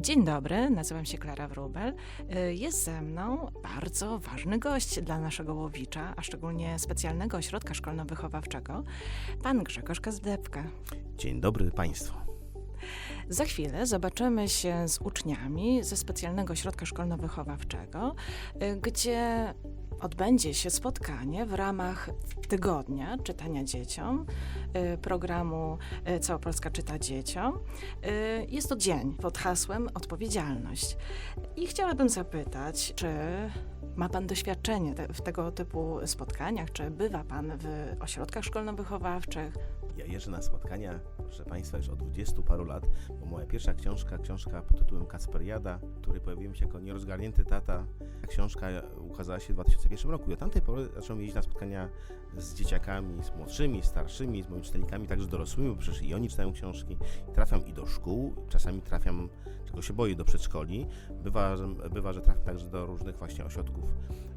Dzień dobry, nazywam się Klara Wróbel. Y, Jest ze mną bardzo ważny gość dla naszego łowicza, a szczególnie specjalnego ośrodka szkolno-wychowawczego, pan Grzegorz Kazdepka. Dzień dobry Państwu. Za chwilę zobaczymy się z uczniami ze specjalnego ośrodka szkolno-wychowawczego, y, gdzie odbędzie się spotkanie w ramach tygodnia czytania dzieciom, y, programu y, Cała Polska czyta dzieciom. Y, Jest to dzień pod hasłem Odpowiedzialność. I chciałabym zapytać, czy ma Pan doświadczenie te, w tego typu spotkaniach, czy bywa Pan w ośrodkach szkolno-wychowawczych? Ja jeżdżę na spotkania, proszę Państwa, już od 20 paru lat, bo moja pierwsza książka, książka pod tytułem Kacperiada, w której pojawiłem się jako nierozgarnięty tata, ta książka ukazała się w 2001 roku. I od tamtej pory zacząłem jeździć na spotkania z dzieciakami, z młodszymi, starszymi, z moimi czytelnikami, także dorosłymi, bo przecież i oni czytają książki. Trafiam i do szkół, czasami trafiam, czego się boję, do przedszkoli. Bywa, że, bywa, że trafiam także do różnych właśnie ośrodków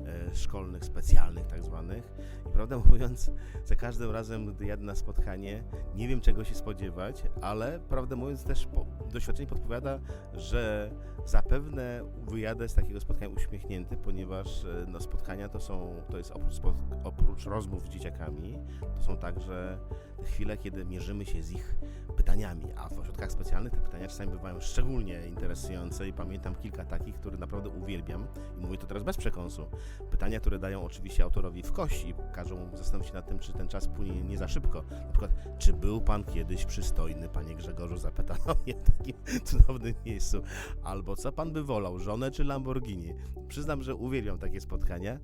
e, szkolnych, specjalnych tak zwanych. I prawdę mówiąc, za każdym razem, gdy jadę na spotkanie, nie wiem czego się spodziewać, ale prawdę mówiąc też po, doświadczenie podpowiada, że zapewne wyjadę z takiego spotkania uśmiechnięty, ponieważ e, no, spotkania to są, to jest oprócz, oprócz rozmów dzieciakami, to są także chwile, kiedy mierzymy się z ich pytaniami, a w ośrodkach specjalnych te pytania czasami bywają szczególnie interesujące i pamiętam kilka takich, które naprawdę uwielbiam i mówię to teraz bez przekąsu. Pytania, które dają oczywiście autorowi w kość i każą zastanowić się nad tym, czy ten czas płynie nie za szybko. Na przykład, czy był pan kiedyś przystojny, panie Grzegorzu, zapytano mnie w takim cudownym miejscu. Albo co pan by wolał, żonę czy Lamborghini? Przyznam, że uwielbiam takie spotkania.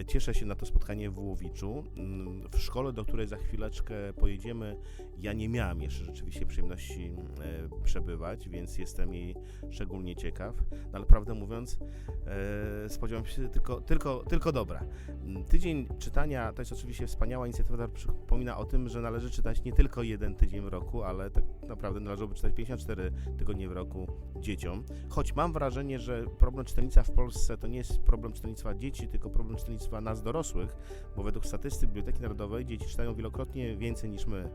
E, Cieszę się na to spotkanie w Łowiczu. Mm, W szkole, do której za chwileczkę pojedziemy, ja nie miałem jeszcze rzeczywiście przyjemności e, przebywać, więc jestem jej szczególnie ciekaw. No, ale prawdę mówiąc, e, spodziewam się tylko, tylko, tylko dobra. Mm, Tydzień czytania to jest oczywiście wspaniała inicjatywa, która przypomina o tym, że należy czytać nie tylko jeden tydzień w roku, ale tak naprawdę należałoby czytać 54 tygodnie w roku dzieciom. Choć mam wrażenie, że problem czytelnictwa w Polsce to nie jest problem czytelnictwa dzieci, tylko problem czytelnictwa nas dorosłych, bo według statystyk Biblioteki Narodowej dzieci czytają wielokrotnie więcej niż my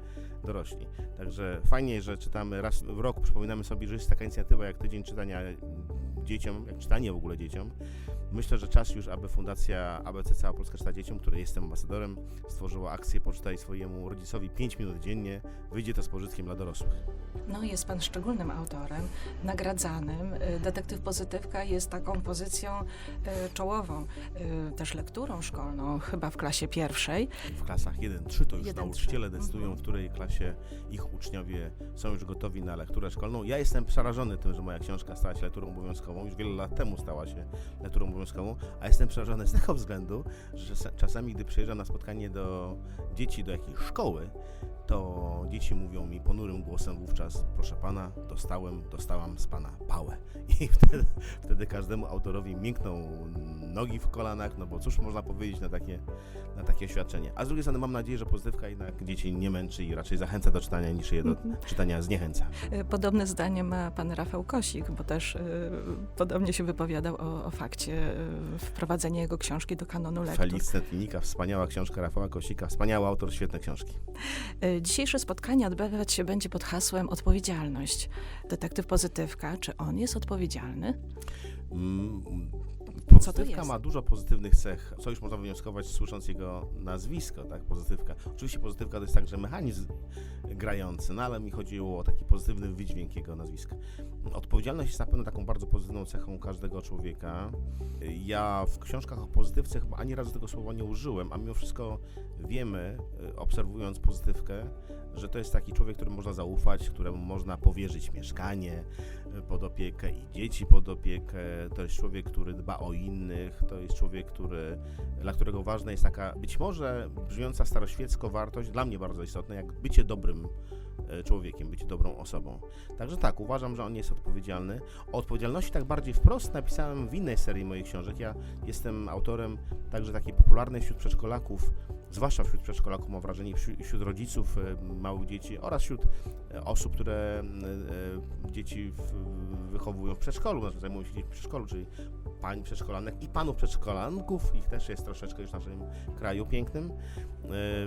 dorośli. Także fajnie, że czytamy raz w roku, przypominamy sobie, że jest taka inicjatywa jak Tydzień Czytania dzieciom, jak czytanie w ogóle dzieciom. Myślę, że czas już, aby Fundacja ABC Cała Polska Czyta Dzieciom, której jestem ambasadorem, stworzyła akcję Poczytaj swojemu rodzicowi 5 minut dziennie. Wyjdzie to z pożytkiem dla dorosłych. No, jest pan szczególnym autorem, nagradzanym. Y, Detektyw Pozytywka jest taką pozycją y, czołową, y, też lekturą szkolną, chyba w klasie pierwszej. W klasach 1-3 to już 1-3. nauczyciele decydują, Mhm. w której klasie ich uczniowie są już gotowi na lekturę szkolną. Ja jestem przerażony tym, że moja książka stała się lekturą obowiązkową. Już wiele lat temu stała się lekturą obowiązkową, a jestem przerażony z tego względu, że czas- czasami, gdy przyjeżdżam na spotkanie do dzieci do jakiejś szkoły, to dzieci mówią mi ponurym głosem wówczas, proszę pana, dostałem, dostałam z pana pałę. I wtedy, wtedy każdemu autorowi miękną nogi w kolanach, no bo cóż można powiedzieć na takie, na takie oświadczenie. A z drugiej strony mam nadzieję, że pozytywka jednak dzieci nie męczy i raczej zachęca do czytania niż je do Mhm. czytania zniechęca. Y, Podobne zdanie ma pan Rafał Kosik, bo też y, podobnie się wypowiadał o, o fakcie y, wprowadzenia jego książki do kanonu lektur. Netlinika, wspaniała książka Rafała Kosika, wspaniały autor, świetne książki. Y, Dzisiejsze spotkanie odbywać się będzie pod hasłem odpowiedzialność. Detektyw Pozytywka, czy on jest odpowiedzialny? Mm, Pozytywka ma dużo pozytywnych cech, co już można wywnioskować słysząc jego nazwisko, tak, pozytywka. Oczywiście pozytywka to jest także mechanizm grający, no ale mi chodziło o taki pozytywny wydźwięk jego nazwiska. Odpowiedzialność jest na pewno taką bardzo pozytywną cechą każdego człowieka. Ja w książkach o pozytywce chyba ani razu tego słowa nie użyłem, a mimo wszystko wiemy, obserwując pozytywkę, że to jest taki człowiek, któremu można zaufać, któremu można powierzyć mieszkanie y, pod opiekę i dzieci pod opiekę. To jest człowiek, który dba o innych, to jest człowiek, który, dla którego ważna jest taka być może brzmiąca staroświecko wartość, dla mnie bardzo istotna, jak bycie dobrym e, człowiekiem, bycie dobrą osobą. Także tak, uważam, że on jest odpowiedzialny. O odpowiedzialności tak bardziej wprost napisałem w innej serii moich książek. Ja jestem autorem także takiej popularnej wśród przedszkolaków, zwłaszcza wśród przedszkolaków, mam wrażenie, wśród, rodziców e, małych dzieci oraz wśród e, osób, które e, dzieci wychowują w przedszkolu, znaczy zajmują się dziećmi w przedszkolu, czyli pań przedszkolanek i panów przedszkolanków, ich też jest troszeczkę już w naszym kraju pięknym.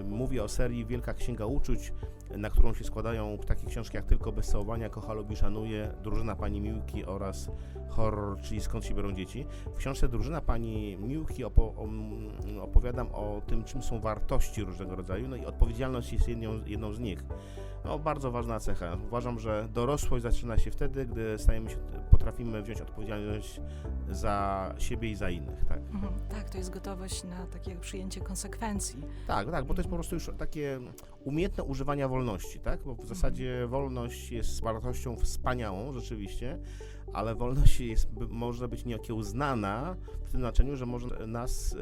Mówię o serii Wielka Księga Uczuć, na którą się składają takie książki jak Tylko bez całowania, Kocha lubi, szanuje, Drużyna pani Miłki oraz Horror, czyli Skąd się biorą dzieci. W książce Drużyna pani Miłki opo- opowiadam o tym, czym są wartości różnego rodzaju, no i odpowiedzialność jest jedną, jedną z nich. No, bardzo ważna cecha. Uważam, że dorosłość zaczyna się wtedy, gdy stajemy się, potrafimy wziąć odpowiedzialność za siebie i za innych, tak? Mhm. Tak, to jest gotowość na takie przyjęcie konsekwencji. Tak, tak, bo to jest po prostu już takie umiejętne używania wolności, tak? Bo w zasadzie wolność jest wartością wspaniałą, rzeczywiście, ale wolność jest, może być nieokiełznana w tym znaczeniu, że może nas y,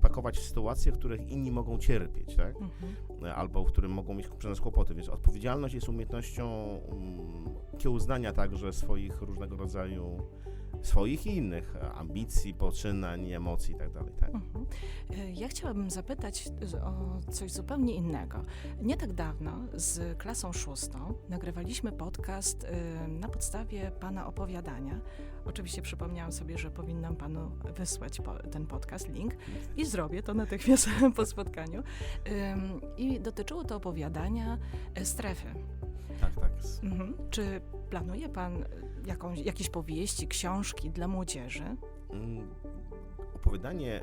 pakować w sytuacje, w których inni mogą cierpieć, tak? Mhm. albo w którym mogą mieć przez nas kłopoty. Więc odpowiedzialność jest umiejętnością um, kiełznania także swoich różnego rodzaju, swoich i innych e, ambicji, poczynań, emocji itd. Tak? Mhm. E, Ja chciałabym zapytać o coś zupełnie innego. Nie tak dawno z klasą szóstą nagrywaliśmy podcast e, na podstawie pana opowiadania. Oczywiście przypomniałam sobie, że powinnam panu wysłać ten podcast, link i zrobię to natychmiast po spotkaniu. I dotyczyło to opowiadania strefy. Tak, tak. Mhm. Czy planuje pan jakąś, jakieś powieści, książki dla młodzieży? Mm, Opowiadanie e,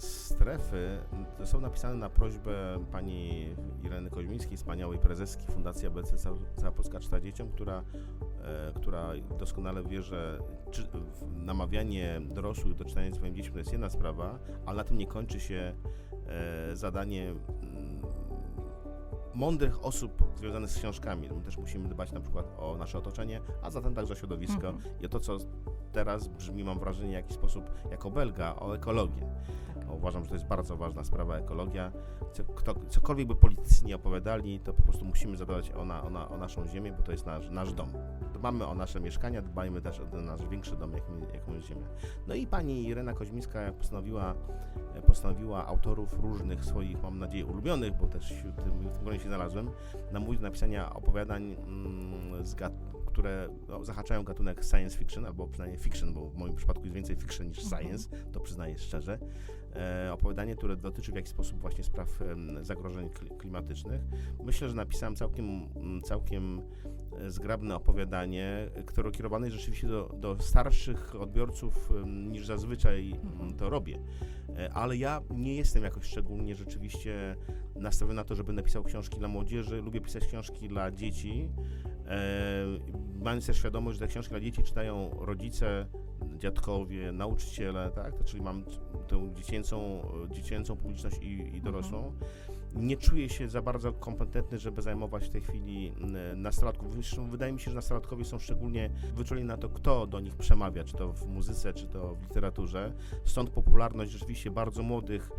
strefy to są napisane na prośbę pani Ireny Koźmińskiej, wspaniałej prezeski Fundacji ABC Cała- Polska czyta dzieciom, która, e, która doskonale wie, że namawianie dorosłych do czytania swoim dzieciom to jest jedna sprawa, ale na tym nie kończy się e, zadanie mm, mądrych osób związanych z książkami. My też musimy dbać na przykład o nasze otoczenie, a zatem także o środowisko Mhm. i o to, co teraz brzmi, mam wrażenie, w jakiś sposób jako Belga, o ekologię. Tak. Uważam, że to jest bardzo ważna sprawa, ekologia. Kto, cokolwiek by politycy nie opowiadali, to po prostu musimy zadbać o, na, o, na, o naszą ziemię, bo to jest nasz, nasz dom. Dbamy o nasze mieszkania, dbajmy też o ten nasz większy dom, jaką jest ziemia. No i pani Irena Koźmińska postanowiła, e, postanowiła autorów różnych swoich, mam nadzieję, ulubionych, bo też wśród tym, w tym gronie się znalazłem, namówić do napisania opowiadań, mm, z gat, które no, zahaczają gatunek science fiction, albo przynajmniej fiction, bo w moim przypadku jest więcej fiction niż Mhm. science, to przyznaję szczerze. E, opowiadanie, które dotyczy w jakiś sposób właśnie spraw zagrożeń kli- klimatycznych. Myślę, że napisałem całkiem, całkiem zgrabne opowiadanie, e, które kierowane jest rzeczywiście do, do starszych odbiorców niż zazwyczaj mm, to robię. E, Ale ja nie jestem jakoś szczególnie rzeczywiście nastawiony na to, żeby napisał książki dla młodzieży. Lubię pisać książki dla dzieci. E, mając też świadomość, że te książki dla dzieci czytają rodzice, dziadkowie, nauczyciele, tak? Czyli mam tę dziecięcą, dziecięcą publiczność i, i dorosłą. Nie czuję się za bardzo kompetentny, żeby zajmować w tej chwili mm, nastolatków. Zresztą wydaje mi się, że nastolatkowie są szczególnie wyczuleni na to, kto do nich przemawia, czy to w muzyce, czy to w literaturze. Stąd popularność rzeczywiście bardzo młodych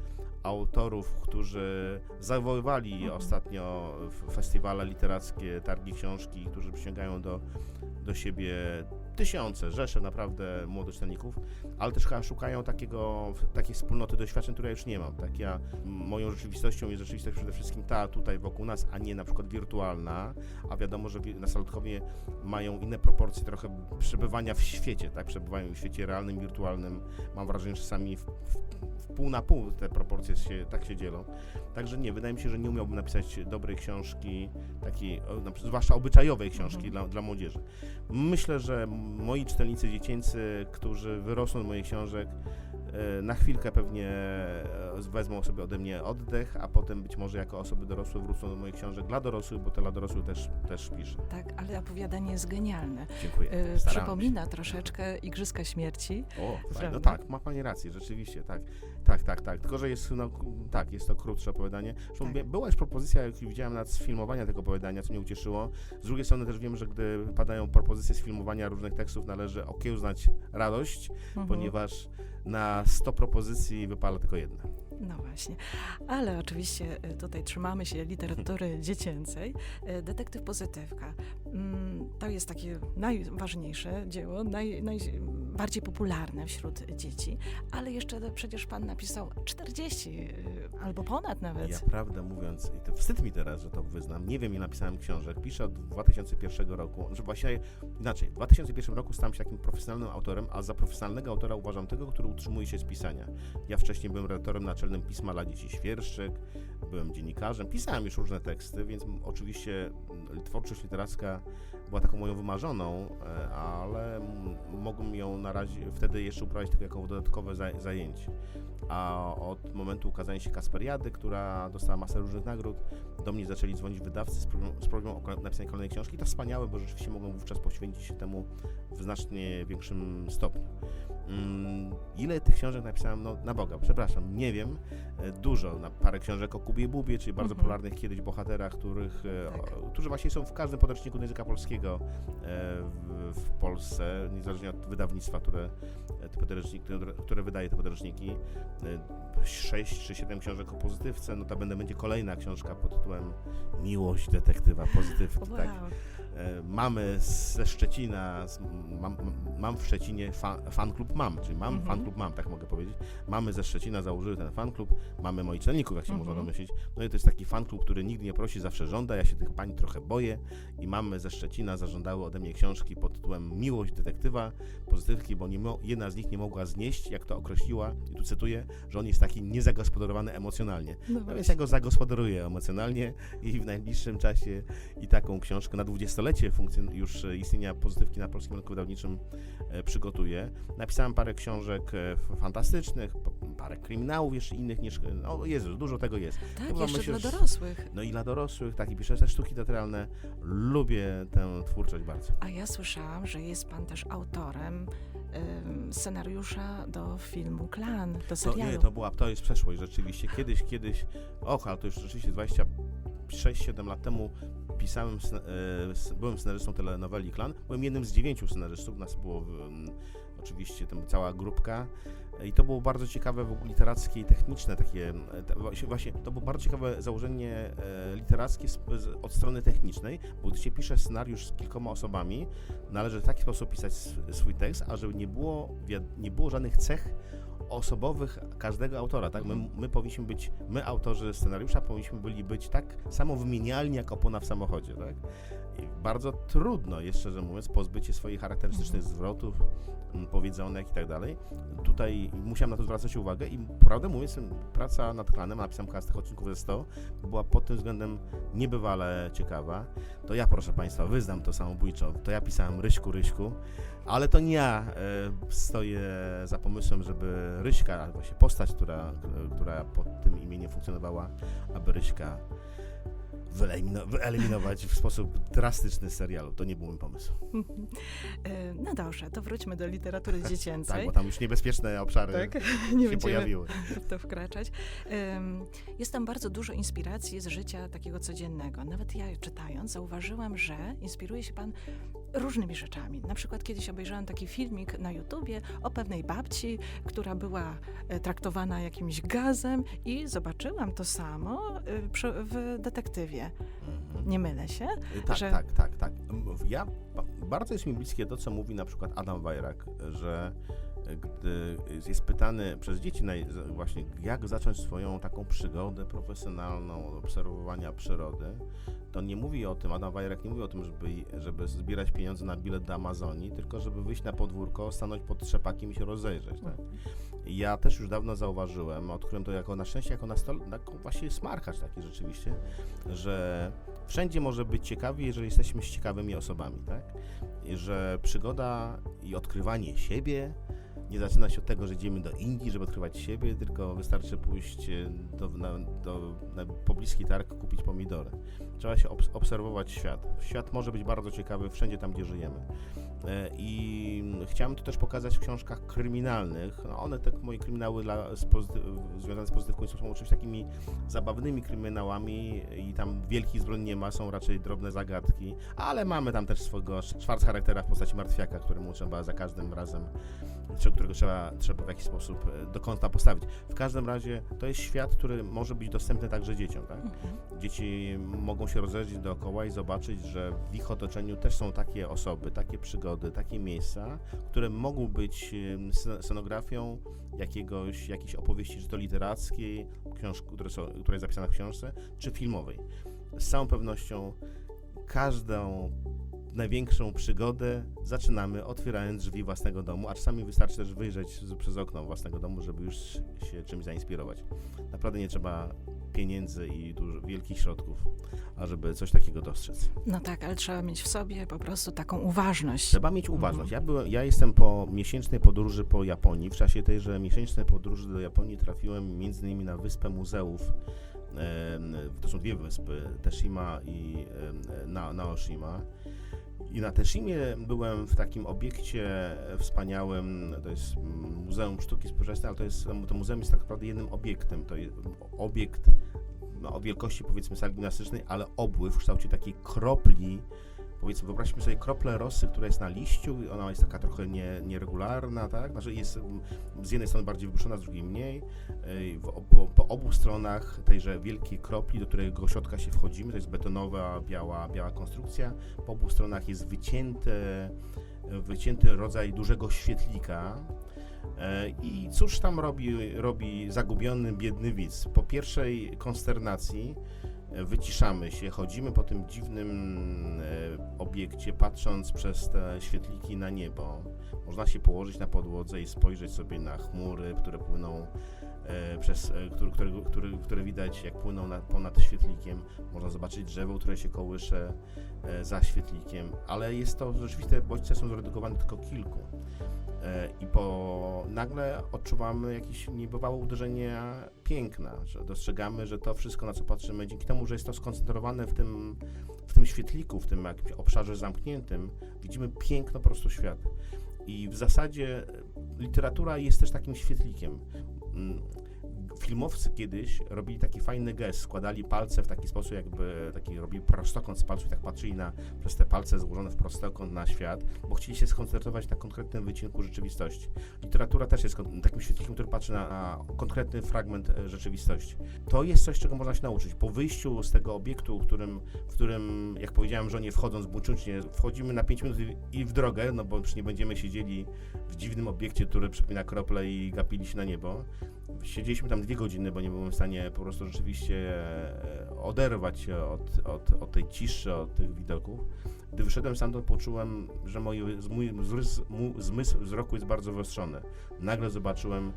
autorów, którzy zawoływali Mhm. ostatnio festiwale literackie, targi książki, którzy przyciągają do, do siebie tysiące, rzesze naprawdę młodych czytelników, ale też szukają takiego, takiej wspólnoty doświadczeń, której ja już nie mam. Tak ja, moją rzeczywistością jest rzeczywistość przede wszystkim ta tutaj wokół nas, a nie na przykład wirtualna, a wiadomo, że wi- nastolatkowie mają inne proporcje trochę przebywania w świecie, tak, przebywają w świecie realnym, wirtualnym. Mam wrażenie, że czasami w, w, w pół na pół te proporcje się, tak się dzielą. Także nie, wydaje mi się, że nie umiałbym napisać dobrej książki, takiej, zwłaszcza obyczajowej książki Mhm. dla, dla młodzieży. Myślę, że moi czytelnicy dziecięcy, którzy wyrosną z moich książek, e, na chwilkę pewnie e, wezmą sobie ode mnie oddech, a potem być może jako osoby dorosłe wrócą do moich książek dla dorosłych, bo te dla dorosłych też, też piszę. Tak, ale opowiadanie jest genialne. Dziękuję. E, Przypomina troszeczkę Igrzyska Śmierci. się. O, fajnie. no tak, ma Pani rację, rzeczywiście, tak. Tak, tak, tak. Tylko, że jest, no, tak, jest to krótsze opowiadanie. Zresztą Tak. była już propozycja, jak widziałem nad sfilmowania tego opowiadania, co mnie ucieszyło. Z drugiej strony też wiem, że gdy padają propozycje sfilmowania różnych tekstów, należy okiełznać radość, Mhm. ponieważ na 100 propozycji wypala tylko jedna. No właśnie. Ale oczywiście e, tutaj trzymamy się literatury dziecięcej. E, Detektyw Pozytywka. Mm, To jest takie najważniejsze dzieło, naj, bardziej popularne wśród dzieci, ale jeszcze przecież pan napisał 40 y, albo ponad nawet. Ja prawdę mówiąc, i to wstyd mi teraz, że to wyznam, nie wiem ile napisałem książek, piszę od 2001 roku, że właśnie inaczej, w 2001 roku stałem się takim profesjonalnym autorem, a za profesjonalnego autora uważam tego, który utrzymuje się z pisania. Ja wcześniej byłem redaktorem naczelnym pisma dla dzieci Świerszczyk, byłem dziennikarzem, pisałem już różne teksty, więc oczywiście m, twórczość literacka była taką moją wymarzoną, e, ale mogłem ją na razie wtedy jeszcze uprawiać tylko jako dodatkowe zaj- zajęcie. A od momentu ukazania się Kasperiady, która dostała masę różnych nagród, do mnie zaczęli dzwonić wydawcy z prośbą, z o napisanie kolejnej książki. To wspaniałe, bo rzeczywiście mogłem wówczas poświęcić się temu w znacznie większym stopniu. Mm, ile tych książek napisałem? No, na Boga, przepraszam, nie wiem. E, Dużo. Na parę książek o Kubie i Bubie, czyli bardzo Mhm. popularnych kiedyś bohaterach, których, Tak. o, którzy właśnie są w każdym podręczniku języka polskiego e, w, Polsce, niezależnie od wydawnictwa, które, te podręczniki, które, które wydaje te podręczniki. E, Sześć czy siedem książek o pozytywce, no to będę będzie kolejna książka pod tytułem Miłość detektywa pozytywki. Wow. Tak. E, Mamy ze Szczecina, z- mam, mam w Szczecinie fan, fan klub mam, czyli mam Mhm. fan klub mam, tak mogę powiedzieć. Mamy ze Szczecina założyły ten fan klub, mamy moi czytelników, jak się Mhm. można domyślić. No i to jest taki fan klub, który nigdy nie prosi, zawsze żąda. Ja się tych pań trochę boję i mamy ze Szczecina zażądały ode mnie książki pod tytułem Miłość detektywa, pozytywki, bo nie jedna z nich nie mogła znieść, jak to określiła, i tu cytuję, że on jest taki niezagospodarowany emocjonalnie. No No więc ja go zagospodaruję emocjonalnie i w najbliższym czasie i taką książkę na dwudziestolecie już e, istnienia pozytywki na polskim rynku wydawniczym e, przygotuję. Napisałem parę książek e, fantastycznych, parę kryminałów jeszcze innych niż... No Jezus, dużo tego jest. Tak, chyba jeszcze myślę, dla dorosłych. No i dla dorosłych, tak, i piszę też sztuki teatralne. Lubię tę twórczość bardzo. A ja słyszałam, że jest pan też autorem scenariusza do filmu Klan, do To, serialu. nie, to była, to jest przeszłość rzeczywiście. Kiedyś, kiedyś, och, ale to już rzeczywiście 26-7 lat temu pisałem, e, byłem scenarzystą telenoweli Klan. Byłem jednym z dziewięciu scenarzystów, nas było oczywiście tam cała grupka. I to było bardzo ciekawe w ogóle literackie i techniczne takie, właśnie, to było bardzo ciekawe założenie e, literackie od strony technicznej, bo gdy się pisze scenariusz z kilkoma osobami, należy w taki sposób pisać swój tekst, a żeby nie było, nie było żadnych cech osobowych każdego autora, tak? My, my powinniśmy być, my autorzy scenariusza powinniśmy byli być tak samo wymienialni jak opona w samochodzie, tak? I bardzo trudno, jeszcze szczerze mówiąc, pozbyć się swoich charakterystycznych zwrotów, powiedzonek i tak dalej. Tutaj musiałem na to zwracać uwagę i prawdę mówiąc, praca nad klanem, napisałem chyba z tych odcinków ze 100, była pod tym względem niebywale ciekawa. To ja, proszę Państwa, wyznam to samobójczo, to ja pisałem Ryśku, Ryśku, ale to nie ja e, stoję za pomysłem, żeby Ryśka, właśnie postać, która, która pod tym imieniem funkcjonowała, aby Ryśka wyeliminować w sposób drastyczny z serialu. To nie był mój pomysł. Y, No dobrze, to wróćmy do literatury Tak, dziecięcej. bo tam już niebezpieczne obszary Tak, nie się pojawiły. w to wkraczać. Jest tam bardzo dużo inspiracji z życia takiego codziennego. Nawet ja czytając zauważyłam, że inspiruje się pan różnymi rzeczami. Na przykład kiedyś obejrzałam taki filmik na YouTubie o pewnej babci, która była e, traktowana jakimś gazem i zobaczyłam to samo e, w detektywie. Nie mylę się? Tak, że- tak, tak, tak. Ja ba- bardzo jest mi bliskie to, co mówi na przykład Adam Wajrak, że gdy jest pytany przez dzieci właśnie, jak zacząć swoją taką przygodę profesjonalną obserwowania przyrody, to nie mówi o tym, Adam Wajrak nie mówi o tym, żeby, żeby zbierać pieniądze na bilet do Amazonii, tylko żeby wyjść na podwórko, stanąć pod trzepakiem i się rozejrzeć. Tak? Ja też już dawno zauważyłem, odkryłem to jako na szczęście, jako nastolatek, jako właśnie smarkacz taki rzeczywiście, że wszędzie może być ciekawie, jeżeli jesteśmy z ciekawymi osobami, tak? I że przygoda i odkrywanie siebie nie zaczyna się od tego, że idziemy do Indii, żeby odkrywać siebie, tylko wystarczy pójść e, do, na, do, na pobliski targ, kupić pomidory. Trzeba się obs- obserwować świat. Świat może być bardzo ciekawy wszędzie tam, gdzie żyjemy. E, I chciałem to też pokazać w książkach kryminalnych. No one, te moje kryminały dla, z związane z pozytywką są oczywiście takimi zabawnymi kryminałami i tam wielkich zbrodni nie ma, są raczej drobne zagadki, ale mamy tam też swojego szwarc charaktera w postaci martwiaka, któremu trzeba za każdym razem, którego trzeba, trzeba w jakiś sposób e, do kąta postawić. W każdym razie to jest świat, który może być dostępny także dzieciom. Tak? Mhm. Dzieci mogą się rozejrzeć dookoła i zobaczyć, że w ich otoczeniu też są takie osoby, takie przygody, takie miejsca, które mogą być scenografią jakiegoś, jakiejś opowieści, czy to literackiej, książ- które, są, która jest zapisana w książce, czy filmowej. Z całą pewnością każdą największą przygodę zaczynamy otwierając drzwi własnego domu, a czasami wystarczy też wyjrzeć z, przez okno własnego domu, żeby już się czymś zainspirować. Naprawdę nie trzeba pieniędzy i dużo, wielkich środków, ażeby coś takiego dostrzec. No tak, ale trzeba mieć w sobie po prostu taką uważność. Trzeba mieć uważność. Ja, byłem, ja jestem po miesięcznej podróży po Japonii. W czasie tejże miesięcznej podróży do Japonii trafiłem między innymi na wyspę muzeów. To są dwie wyspy, Teshima i Naoshima. I na Teshimie byłem w takim obiekcie wspaniałym, to jest Muzeum Sztuki Współczesnej, ale to, jest, to muzeum jest tak naprawdę jednym obiektem. To jest obiekt no, o wielkości powiedzmy sali gimnastycznej, ale obły w kształcie takiej kropli powiedzmy, wyobraźmy sobie kroplę rosy, która jest na liściu, ona jest taka trochę nie, nieregularna, tak? Znaczy jest mm, z jednej strony bardziej wybuszona, z drugiej mniej. Po, po obu stronach tejże wielkiej kropli, do którego środka się wchodzimy, to jest betonowa, biała, biała konstrukcja. Po obu stronach jest wycięte, wycięty rodzaj dużego świetlika. I cóż tam robi, robi zagubiony, biedny widz? Po pierwszej konsternacji wyciszamy się, chodzimy po tym dziwnym e, obiekcie, patrząc przez te świetliki na niebo. Można się położyć na podłodze i spojrzeć sobie na chmury, które płyną e, przez, e, które, które, które widać jak płyną na, ponad świetlikiem. Można zobaczyć drzewo, które się kołysze e, za świetlikiem, ale jest to rzeczywiście, bodźce są zredukowane tylko kilku. E, I po nagle odczuwamy jakieś niebywałe uderzenie piękna, że dostrzegamy, że to wszystko, na co patrzymy, dzięki temu, że jest to skoncentrowane w tym, w tym świetliku, w tym jakimś obszarze zamkniętym, widzimy piękno po prostu świata. I w zasadzie literatura jest też takim świetlikiem. Filmowcy kiedyś robili taki fajny gest, składali palce w taki sposób, jakby taki robili prostokąt z palców i tak patrzyli na, przez te palce złożone w prostokąt na świat, bo chcieli się skoncentrować na konkretnym wycinku rzeczywistości. Literatura też jest takim świetlikiem, który patrzy na, na konkretny fragment e, rzeczywistości. To jest coś, czego można się nauczyć. Po wyjściu z tego obiektu, w którym, w którym jak powiedziałem żonie, wchodząc buńczucznie, wchodzimy na 5 minut i w drogę, no bo już nie będziemy siedzieli w dziwnym obiekcie, który przypomina krople i gapili się na niebo. Siedzieliśmy tam dwie godziny, bo nie byłem w stanie po prostu rzeczywiście e, oderwać się od, od, od tej ciszy, od tych widoków. Gdy wyszedłem stamtąd, poczułem, że mój, mój zmysł, zmysł wzroku jest bardzo wyostrzony. Nagle zobaczyłem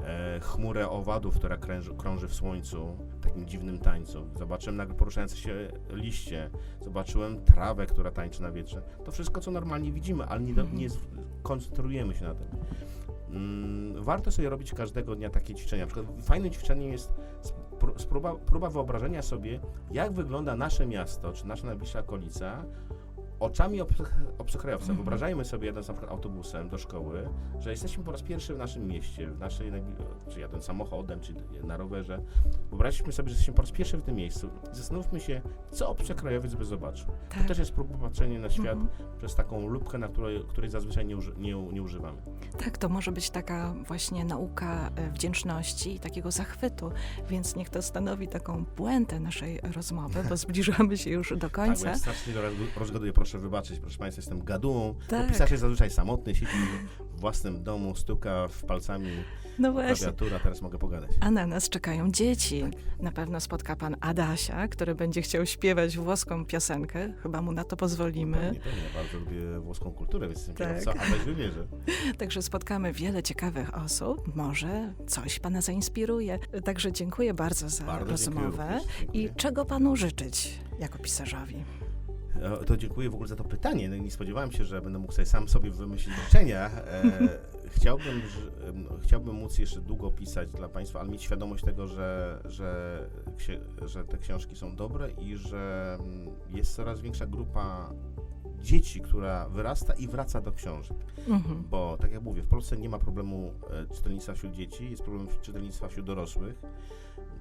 e, chmurę owadów, która kręży, krąży w słońcu, w takim dziwnym tańcu. Zobaczyłem nagle poruszające się liście. Zobaczyłem trawę, która tańczy na wietrze. To wszystko, co normalnie widzimy, ale nie, nie koncentrujemy się na tym. Mm, warto sobie robić każdego dnia takie ćwiczenia. Na przykład fajnym ćwiczeniem jest spróba, próba wyobrażenia sobie, jak wygląda nasze miasto, czy nasza najbliższa okolica, oczami obcy- obcokrajowca. Mhm. Wyobrażajmy sobie, jadąc na przykład autobusem do szkoły, że jesteśmy po raz pierwszy w naszym mieście, w naszej, czy jadąc samochodem, czy na rowerze. Wyobraźmy sobie, że jesteśmy po raz pierwszy w tym miejscu. Zastanówmy się, co obcokrajowiec by zobaczył. To Tak. też jest próba patrzenia na świat Mhm. przez taką lubkę, na której, której zazwyczaj nie, uży, nie, nie używamy. Tak, to może być taka właśnie nauka e, wdzięczności i takiego zachwytu, więc niech to stanowi taką puentę naszej rozmowy, bo zbliżamy się już do Tak, bo końca. ja strasznie rozgaduję, proszę wybaczyć, proszę Państwa, jestem gadułą. Tak. Bo pisarz jest zazwyczaj samotny, siedzi w własnym domu, stuka w palcami No właśnie. klawiatura, teraz mogę pogadać. A na nas czekają dzieci. Na pewno spotka pan Adasia, który będzie chciał śpiewać włoską piosenkę. Chyba mu na to pozwolimy. Pewnie, pewnie, bardzo lubię włoską kulturę, więc jestem Tak. ciekaw, co Adaś wybierze. Także spotkamy wiele ciekawych osób. Może coś pana zainspiruje. Także dziękuję bardzo za Bardzo rozmowę. I czego panu życzyć jako pisarzowi? E, To dziękuję w ogóle za to pytanie. No, nie spodziewałem się, że będę mógł sobie sam sobie wymyślić życzenia. E, chciałbym, em, chciałbym móc jeszcze długo pisać dla Państwa, ale mieć świadomość tego, że, że, że te książki są dobre i że mm, jest coraz większa grupa dzieci, która wyrasta i wraca do książek. Mhm. Bo tak jak mówię, w Polsce nie ma problemu e, czytelnictwa wśród dzieci, jest problem czytelnictwa wśród dorosłych.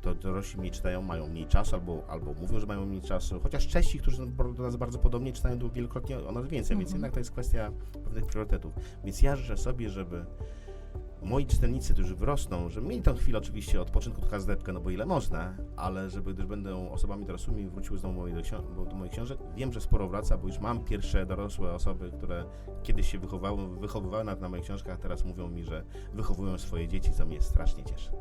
To dorośli mniej czytają, mają mniej czasu, albo, albo mówią, że mają mniej czasu. Chociaż Czesi, którzy są do nas bardzo podobnie, czytają wielokrotnie o nas więcej, więc Mhm. jednak to jest kwestia pewnych priorytetów. Więc ja życzę sobie, żeby moi czytelnicy, którzy wyrosną, żeby mieli tą chwilę oczywiście odpoczynku, trochę zdepkę, no bo ile można, ale żeby, gdyż będą osobami dorosłymi, wróciły znowu do, do moich książek. Wiem, że sporo wraca, bo już mam pierwsze dorosłe osoby, które kiedyś się wychowały, wychowywały na, na moich książkach, teraz mówią mi, że wychowują swoje dzieci, co mnie strasznie cieszy.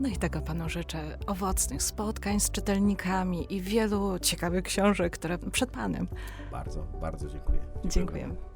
No i tego panu życzę owocnych spotkań z czytelnikami i wielu ciekawych książek, które przed panem. Bardzo, bardzo dziękuję. Dziękujemy.